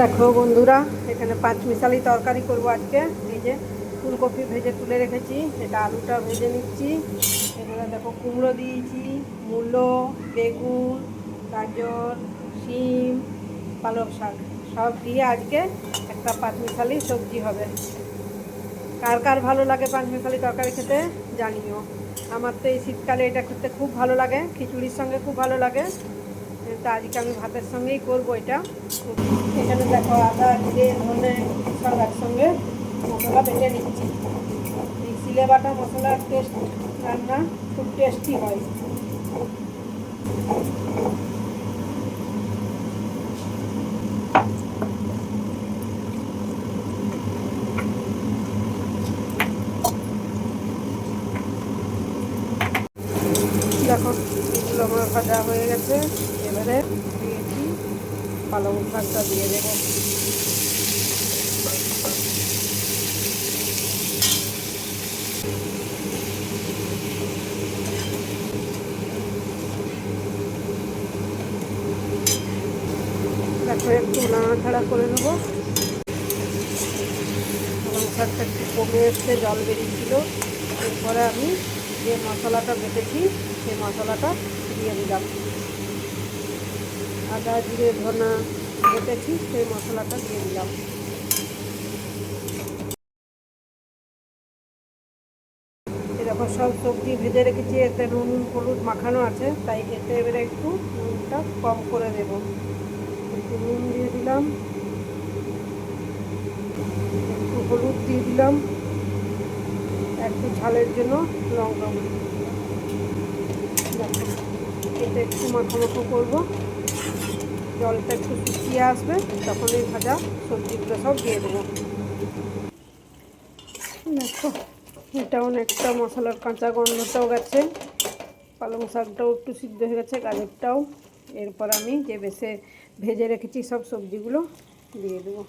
দেখো বন্ধুরা, এখানে পাঁচ মিশালি তরকারি করব আজকে। এই যে ফুলকপি ভেজে তুলে রেখেছি, এটা আলুটা ভেজে নিচ্ছি। এখানে দেখো কুমড়ো দিয়েছি, মূলো, বেগুন, গাজর, শিম, পালক শাক, সব দিয়ে আজকে একটা পাঁচ মিশালি সবজি হবে। কার কার ভালো লাগে পাঁচ মিশালি তরকারি খেতে জানিও। আমার তো এই শীতকালে এটা খেতে খুব ভালো লাগে, খিচুড়ির সঙ্গে খুব ভালো লাগে। তা আজকে আমি ভাতের সঙ্গেই করব এটা। এখানে দেখো আদা জিরে ধনে সব একসঙ্গে মশলা বেটে নিচ্ছি। এই সিলে বাটা মশলার টেস্ট রান্না খুব টেস্টি হয়। দেখো আমার ভাজা হয়ে গেছে। এবারে দিয়েছি। পালং শাকটা দিয়ে দেবো। দেখো একটু নাড়াচাড়া করে নেব। পালং শাকটা একটু কমে এসছে, জল বেরিয়েছিল। এরপরে আমি যে মশলাটা বেটেছি, সেই মশলাটা দিয়ে দিলাম। আদা জিরে ধনা বেটেছি সেই মশলাটা দিয়ে দিলাম। এরকম সব সবজি ভেজে রেখেছি, এতে নুন, হলুদ মাখানো আছে, তাই এতে এবারে একটু নুনটা কম করে দেব। একটু নুন দিয়ে দিলাম, একটু হলুদ দিয়ে দিলাম, একটু ঝালের জন্য লঙ্কা গুঁড়ো। এটা একটু মাখো মাখো করব। জলটা একটু শুকিয়ে আসবে, তখন এই ভাজা সবজিগুলো সব দিয়ে দেবো। দেখো, এটা অনেকটা মশলার কাঁচা গন্ধটাও গেছে, পালং শাকটাও একটু সিদ্ধ হয়ে গেছে, গাজরটাও। এরপর আমি যে বেশে ভেজে রেখেছি সব সবজিগুলো দিয়ে দেবো।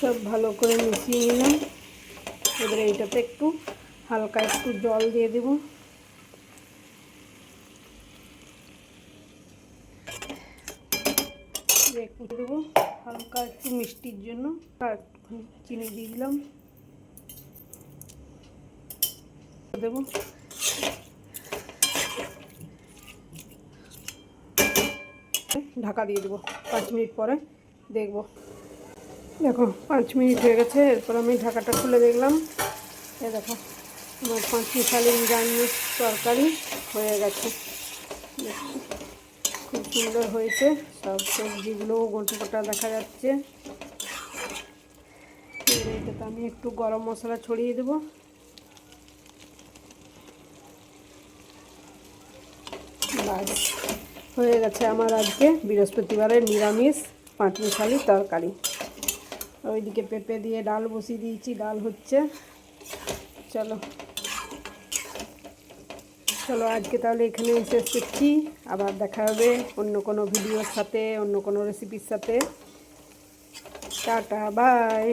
সব ভালো করে মিশিয়ে নিলাম। এবারে এইটাতে একটু হালকা একটু জল দিয়ে দেব। একটু দেবো। হালকা একটু মিষ্টির জন্য। আর চিনি দিয়ে দিলাম। দেবো। ঢাকা দিয়ে দেবো। পাঁচ মিনিট পরে দেখব। দেখো, পাঁচ মিনিট হয়ে গেছে, এরপর আমি ঢাকাটা খুলে দেখলাম। এ দেখো, আমার পাঁচ মিশালি নিরামিষ তরকারি হয়ে গেছে। খুব সুন্দর হয়েছে, সব সবজিগুলোও গোটা গোটা দেখা যাচ্ছে। এটাতে আমি একটু গরম মশলা ছড়িয়ে দেবো। হয়ে গেছে আমার আজকে বৃহস্পতিবারের নিরামিষ পাঁচ মিশালি তরকারি। ওইদিকে পেঁপে দিয়ে ডাল বসিয়ে দিয়েছি, ডাল হচ্ছে। চলো। চলো, আজকে তাহলে এখানে শেষ করছি। আবার দেখা হবে অন্য কোনো ভিডিওর সাথে, অন্য কোনো রেসিপির সাথে। Tata bye